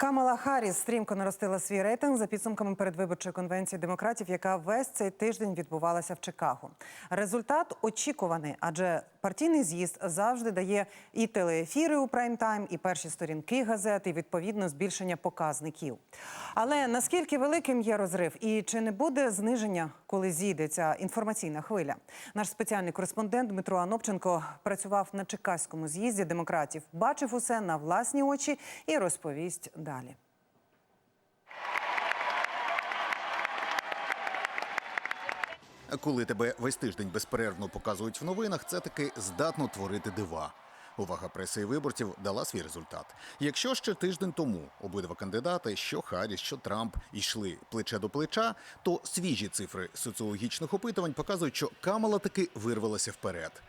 Камала Харріс стрімко наростила свій рейтинг за підсумками передвиборчої конвенції демократів, яка весь цей тиждень відбувалася в Чикаго. Результат очікуваний, адже партійний з'їзд завжди дає і телеефіри у прайм-тайм, і перші сторінки газет, і відповідно збільшення показників. Але наскільки великим є розрив, і чи не буде зниження, коли зійде ця інформаційна хвиля? Наш спеціальний кореспондент Дмитро Анопченко працював на чекаському з'їзді демократів, бачив усе на власні очі і розповість далі. Коли тебе весь тиждень безперервно показують в новинах, це таки здатно творити дива. Увага преси і виборців дала свій результат. Якщо ще тиждень тому обидва кандидати, що Харріс, що Трамп, йшли плече до плеча, то свіжі цифри соціологічних опитувань показують, що Камала таки вирвалася вперед.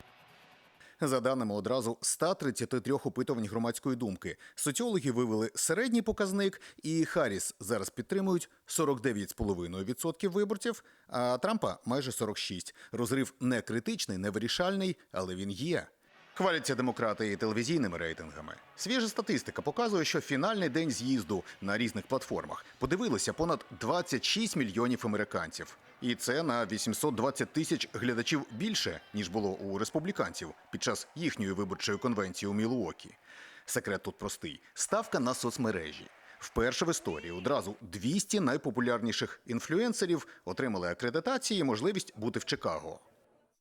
За даними одразу 133 опитувань громадської думки, соціологи вивели середній показник, і Харріс зараз підтримують 49,5% виборців, а Трампа майже 46%. Розрив не критичний, не вирішальний, але він є. Хваляться демократи і телевізійними рейтингами. Свіжа статистика показує, що фінальний день з'їзду на різних платформах подивилися понад 26 мільйонів американців. І це на 820 тисяч глядачів більше, ніж було у республіканців під час їхньої виборчої конвенції у Мілуокі. Секрет тут простий: ставка на соцмережі. Вперше в історії одразу 200 найпопулярніших інфлюенсерів отримали акредитації і можливість бути в Чикаго.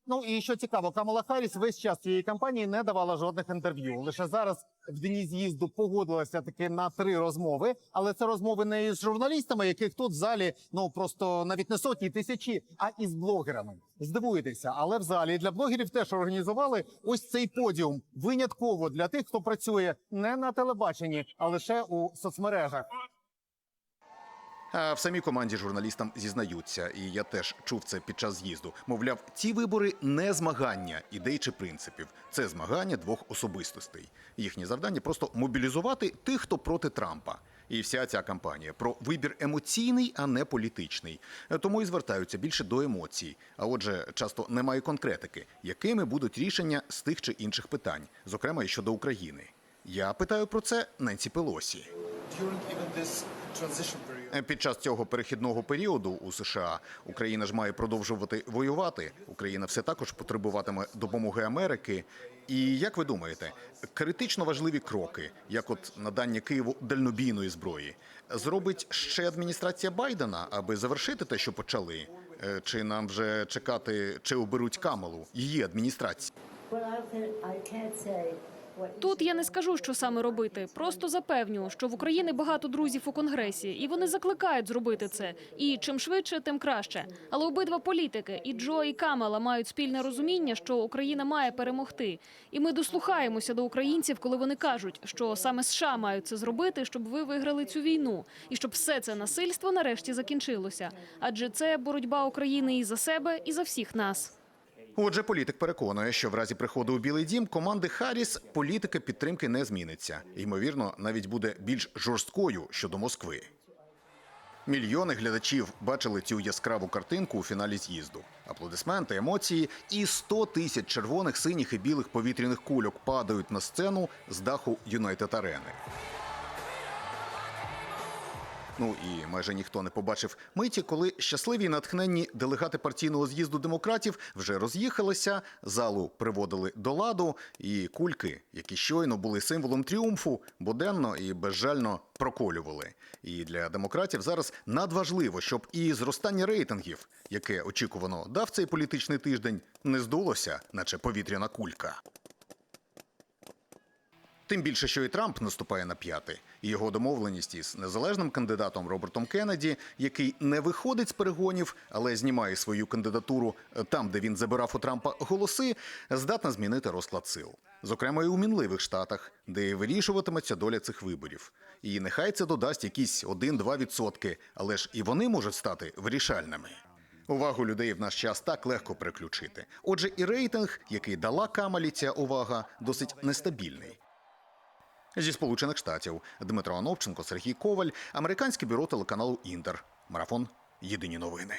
Ну і що цікаво, Камала Харріс весь час цієї кампанії не давала жодних інтерв'ю. Лише зараз в дні з'їзду погодилася таки на три розмови, але це розмови не із журналістами, яких тут в залі ну просто навіть не сотні тисячі, а із блогерами. Здивуєтеся, але в залі для блогерів теж організували ось цей подіум винятково для тих, хто працює не на телебаченні, а лише у соцмережах. А в самій команді журналістам зізнаються, і я теж чув це під час з'їзду. Мовляв, ці вибори не змагання ідей чи принципів, це змагання двох особистостей. Їхнє завдання просто мобілізувати тих, хто проти Трампа. І вся ця кампанія про вибір емоційний, а не політичний. Тому і звертаються більше до емоцій. А отже, часто немає конкретики, якими будуть рішення з тих чи інших питань, зокрема і щодо України. Я питаю про це Ненсі Пелосі. Е, Під час цього перехідного періоду у США Україна ж має продовжувати воювати. Україна все також потребуватиме допомоги Америки. І як ви думаєте, критично важливі кроки, як от надання Києву дальнобійної зброї, зробить ще адміністрація Байдена, аби завершити те, що почали? Е, Чи нам вже чекати, чи оберуть Камалу її адміністрації? Тут я не скажу, що саме робити. Просто запевню, що в Україні багато друзів у конгресі, і вони закликають зробити це. І чим швидше, тим краще. Але обидва політики, і Джо, і Камала, мають спільне розуміння, що Україна має перемогти. І ми дослухаємося до українців, коли вони кажуть, що саме США мають це зробити, щоб ви виграли цю війну, і щоб все це насильство нарешті закінчилося. Адже це боротьба України і за себе, і за всіх нас. Отже, політик переконує, що в разі приходу у Білий Дім команди Харріс політика підтримки не зміниться. Ймовірно, навіть буде більш жорсткою щодо Москви. Мільйони глядачів бачили цю яскраву картинку у фіналі з'їзду. Аплодисменти, емоції і 100 тисяч червоних, синіх і білих повітряних кульок падають на сцену з даху Юнайтед Арени. Ну і майже ніхто не побачив миті, коли щасливі натхненні делегати партійного з'їзду демократів вже роз'їхалися, залу приводили до ладу, і кульки, які щойно були символом тріумфу, буденно і безжально проколювали. І для демократів зараз надважливо, щоб і зростання рейтингів, яке очікувано дав цей політичний тиждень, не здулося, наче повітряна кулька. Тим більше, що і Трамп наступає на п'яти, його домовленість із незалежним кандидатом Робертом Кеннеді, який не виходить з перегонів, але знімає свою кандидатуру там, де він забирав у Трампа голоси, здатна змінити розклад сил, зокрема і у мінливих штатах, де вирішуватиметься доля цих виборів. І нехай це додасть якісь 1-2 відсотки, але ж і вони можуть стати вирішальними. Увагу людей в наш час так легко переключити. Отже, і рейтинг, який дала Камалі ця увага, досить нестабільний. Зі Сполучених Штатів Дмитро Ановченко, Сергій Коваль, американське бюро телеканалу Інтер. Марафон. Єдині новини.